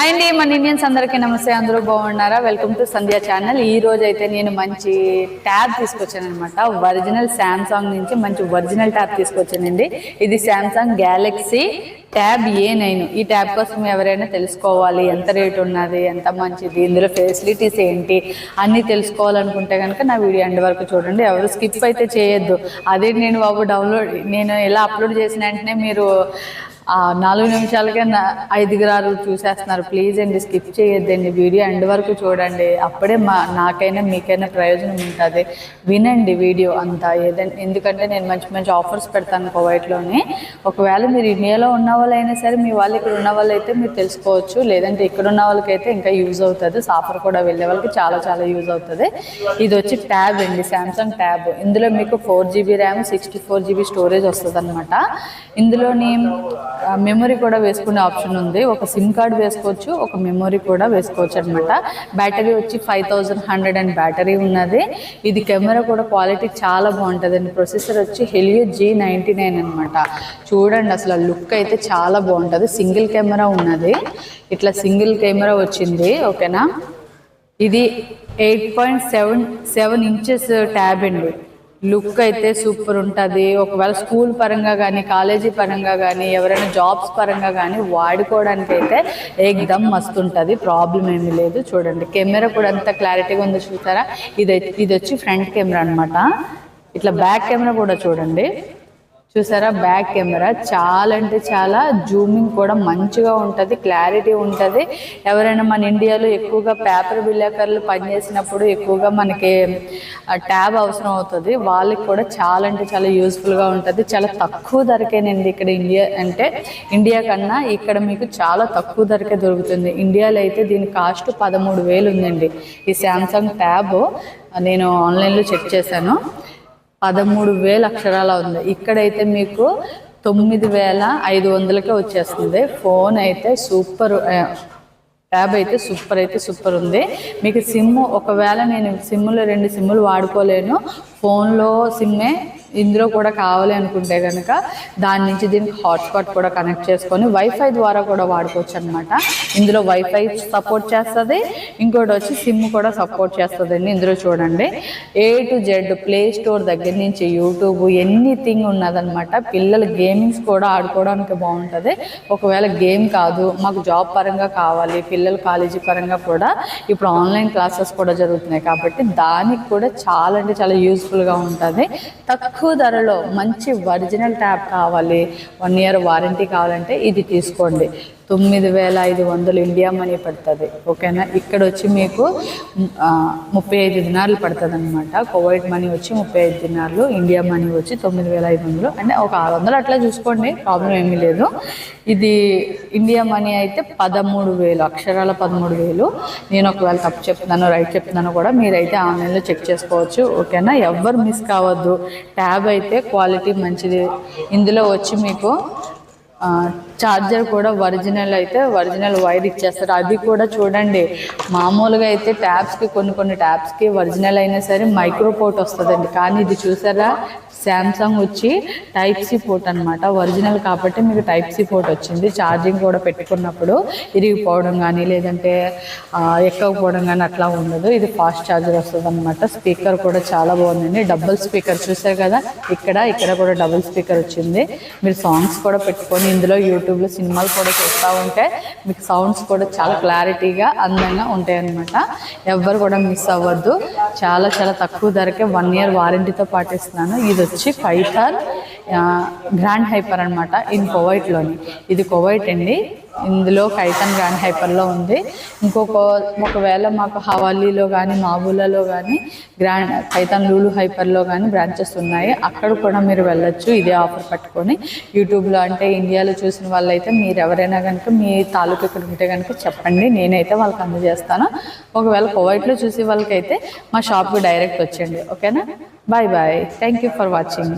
Hi అండి మన Indians అందరికీ నమస్తే అందరూ బాగున్నారా? వెల్కమ్ టు సంధ్యా ఛానల్ ఈ రోజు అయితే నేను మంచి ట్యాబ్ తీసుకొచ్చాను అనమాట ఒరిజినల్ శాంసాంగ్ నుంచి మంచి ఒరిజినల్ ట్యాబ్ తీసుకొచ్చానండి. ఇది Samsung Galaxy tab A nine ఈ ట్యాబ్ కోసం ఎవరైనా తెలుసుకోవాలి ఎంత రేట్ ఉన్నది ఎంత మంచిది ఇందులో ఫెసిలిటీస్ ఏంటి అన్నీ తెలుసుకోవాలనుకుంటే కనుక నా వీడియో ఎండ్ వరకు చూడండి. ఎవరు స్కిప్ అయితే చేయొద్దు. అదే నేను బాబు డౌన్లోడ్ నేను ఎలా అప్లోడ్ చేసిన వెంటనే మీరు నాలుగు నిమిషాలకే నా ఐదుగురు ఆరు చూసేస్తున్నారు. ప్లీజ్ అండి స్కిప్ చేయొద్దండి. వీడియో ఎండ్ వరకు చూడండి. అప్పుడే మా నాకైనా మీకైనా ప్రయోజనం ఉంటుంది. వినండి వీడియో అంతా. ఏదంటే ఎందుకంటే నేను మంచి మంచి ఆఫర్స్ పెడతాను కువైట్లోని. ఒకవేళ మీరు ఇండియాలో ఉన్న వాళ్ళైనా సరే మీ వాళ్ళు ఇక్కడ ఉన్న వాళ్ళైతే మీరు తెలుసుకోవచ్చు. లేదంటే ఇక్కడ ఉన్న వాళ్ళకైతే ఇంకా యూజ్ అవుతుంది. సాఫర్ కూడా వెళ్ళే వాళ్ళకి చాలా చాలా యూజ్ అవుతుంది. ఇది వచ్చి ట్యాబ్ అండి శాంసంగ్ ట్యాబ్. ఇందులో మీకు four GB RAM sixty four GB storage వస్తుంది అనమాట ఇందులోని మెమొరీ కూడా వేసుకునే ఆప్షన్ ఉంది. ఒక సిమ్ కార్డ్ వేసుకోవచ్చు ఒక మెమరీ కూడా వేసుకోవచ్చు అనమాట బ్యాటరీ వచ్చి five thousand hundred and battery ఉన్నది. ఇది కెమెరా కూడా క్వాలిటీ చాలా బాగుంటుంది అండి ప్రొసెసర్ వచ్చి హెలియో జీ నైంటీ నైన్ అనమాట చూడండి అసలు లుక్ అయితే చాలా బాగుంటుంది. సింగిల్ కెమెరా ఉన్నది. ఇట్లా సింగిల్ కెమెరా వచ్చింది ఓకేనా? ఇది eight point seven seven inches tab అండి. లుక్ అయితే సూపర్ ఉంటుంది. ఒకవేళ స్కూల్ పరంగా కానీ కాలేజీ పరంగా కానీ ఎవరైనా జాబ్స్ పరంగా కానీ వాడుకోవడానికి అయితే ఏకదమ్ మస్తు ఉంటుంది. ప్రాబ్లం ఏమీ లేదు. చూడండి కెమెరా కూడా ఎంత క్లారిటీగా ఉందో చూసారా? ఇది ఇది వచ్చి ఫ్రంట్ కెమెరా అనమాట ఇట్లా బ్యాక్ కెమెరా కూడా చూడండి. చూసారా? Back camera. చాలా అంటే చాలా. జూమింగ్ కూడా మంచిగా ఉంటుంది. క్లారిటీ ఉంటుంది. ఎవరైనా మన ఇండియాలో ఎక్కువగా పేపర్ విలేకరులు పనిచేసినప్పుడు ఎక్కువగా మనకి ట్యాబ్ అవసరం అవుతుంది. వాళ్ళకి కూడా చాలా అంటే చాలా యూస్ఫుల్గా ఉంటుంది. చాలా తక్కువ ధరకేనండి ఇక్కడ ఇండియా అంటే ఇండియా కన్నా ఇక్కడ మీకు చాలా తక్కువ ధరకే దొరుకుతుంది. ఇండియాలో అయితే దీని కాస్ట్ పదమూడు వేలు ఉందండి ఈ శాంసంగ్ ట్యాబ్ నేను ఆన్లైన్లో చెక్ చేశాను. పదమూడు వేల అక్షరాల ఉంది. ఇక్కడైతే మీకు తొమ్మిది వేల ఐదు వందలకే వచ్చేస్తుంది. ఫోన్ అయితే సూపర్ ట్యాబ్ అయితే సూపర్ అయితే సూపర్ ఉంది. మీకు సిమ్ ఒకవేళ నేను సిమ్లో రెండు సిమ్ములు వాడుకోలేను. ఫోన్లో సిమ్మే ఇందులో కూడా కావాలి అనుకుంటే కనుక దాని నుంచి దీనికి హాట్స్పాట్ కూడా కనెక్ట్ చేసుకొని వైఫై ద్వారా కూడా వాడుకోవచ్చు అనమాట ఇందులో వైఫై సపోర్ట్ చేస్తుంది. ఇంకోటి వచ్చి సిమ్ కూడా సపోర్ట్ చేస్తుందండి ఇందులో చూడండి. A to Z play store దగ్గర నుంచి యూట్యూబ్ ఎనీథింగ్ ఉన్నదనమాట పిల్లల గేమింగ్స్ కూడా ఆడుకోవడానికి బాగుంటుంది. ఒకవేళ గేమ్ కాదు మాకు జాబ్ పరంగా కావాలి పిల్లల కాలేజీ పరంగా కూడా ఇప్పుడు ఆన్లైన్ క్లాసెస్ కూడా జరుగుతున్నాయి కాబట్టి దానికి కూడా చాలా అంటే చాలా యూస్ఫుల్గా ఉంటుంది. తక్కువ తక్కువ ధరలో మంచి ఒరిజినల్ ట్యాప్ కావాలి వన్ ఇయర్ వారంటీ కావాలంటే ఇది తీసుకోండి. తొమ్మిది వేల ఐదు వందలు ఇండియా మనీ పడుతుంది. ఓకేనా? ఇక్కడ వచ్చి మీకు ముప్పై ఐదు దినాలు పడుతుంది అనమాట కోవైట్ మనీ వచ్చి ముప్పై ఐదు దినాలు ఇండియా మనీ వచ్చి తొమ్మిది వేల ఐదు వందలు. అంటే ఒక ఆరు వందలు అట్లా చూసుకోండి ప్రాబ్లం ఏమీ లేదు. ఇది ఇండియా మనీ అయితే పదమూడు వేలు అక్షరాల పదమూడు వేలు. నేను ఒకవేళ తప్పు చెప్తున్నాను రైట్ చెప్తున్నాను కూడా మీరైతే ఆన్లైన్లో చెక్ చేసుకోవచ్చు. ఓకేనా? ఎవ్వరు మిస్ కావద్దు. ట్యాబ్ అయితే క్వాలిటీ మంచిది. ఇందులో వచ్చి మీకు ఛార్జర్ కూడా ఒరిజినల్ అయితే ఒరిజినల్ వైర్ ఇచ్చేస్తారు. అది కూడా చూడండి. మామూలుగా అయితే ట్యాబ్స్కి కొన్ని కొన్ని ట్యాబ్స్కి ఒరిజినల్ అయినా సరే మైక్రో పోర్ట్ వస్తుందండి. కానీ ఇది చూసారా? శాంసంగ్ వచ్చి టైప్ సి పోర్ట్ అనమాట ఒరిజినల్ కాబట్టి మీకు టైప్ సి పోర్ట్ వచ్చింది. ఛార్జింగ్ కూడా పెట్టుకున్నప్పుడు ఇరిగిపోవడం కానీ లేదంటే ఎక్కకపోవడం కానీ అట్లా ఉండదు. ఇది ఫాస్ట్ ఛార్జర్ వస్తుంది అనమాట స్పీకర్ కూడా చాలా బాగుందండి. డబుల్ స్పీకర్ చూసారు కదా? ఇక్కడ ఇక్కడ కూడా డబుల్ స్పీకర్ వచ్చింది. మీరు సాంగ్స్ కూడా పెట్టుకొని ఇందులో యూట్యూబ్లో సినిమాలు కూడా చూస్తూ ఉంటే మీకు సౌండ్స్ కూడా చాలా క్లారిటీగా అందంగా ఉంటాయి అనమాట ఎవ్వరు కూడా మిస్ అవ్వద్దు. చాలా చాలా తక్కువ ధరకే వన్ ఇయర్ వారంటీతో పాటిస్తున్నాను. ఇది వచ్చి పైథాన్ గ్రాండ్ హైపర్ అనమాట ఇన్ కోవైట్లోని ఇది కోవైట్ అండి. ఇందులో కైతన్ గ్రాండ్ హైపర్లో ఉంది. ఇంకొక ఒకవేళ మాకు హవాలీలో కానీ మాబూలలో కానీ గ్రాండ్ కైతన్ లూలు హైపర్లో కానీ బ్రాంచెస్ ఉన్నాయి. అక్కడ కూడా మీరు వెళ్ళొచ్చు. ఇదే ఆఫర్ పట్టుకొని. యూట్యూబ్లో అంటే ఇండియాలో చూసిన వాళ్ళైతే మీరు ఎవరైనా కనుక మీ తాలూకు ఇక్కడ ఉంటే కనుక చెప్పండి. నేనైతే వాళ్ళకి అందజేస్తాను. ఒకవేళ కువైట్లో చూసే వాళ్ళకైతే మా షాప్కి డైరెక్ట్ వచ్చేయండి ఓకేనా bye bye thank you for watching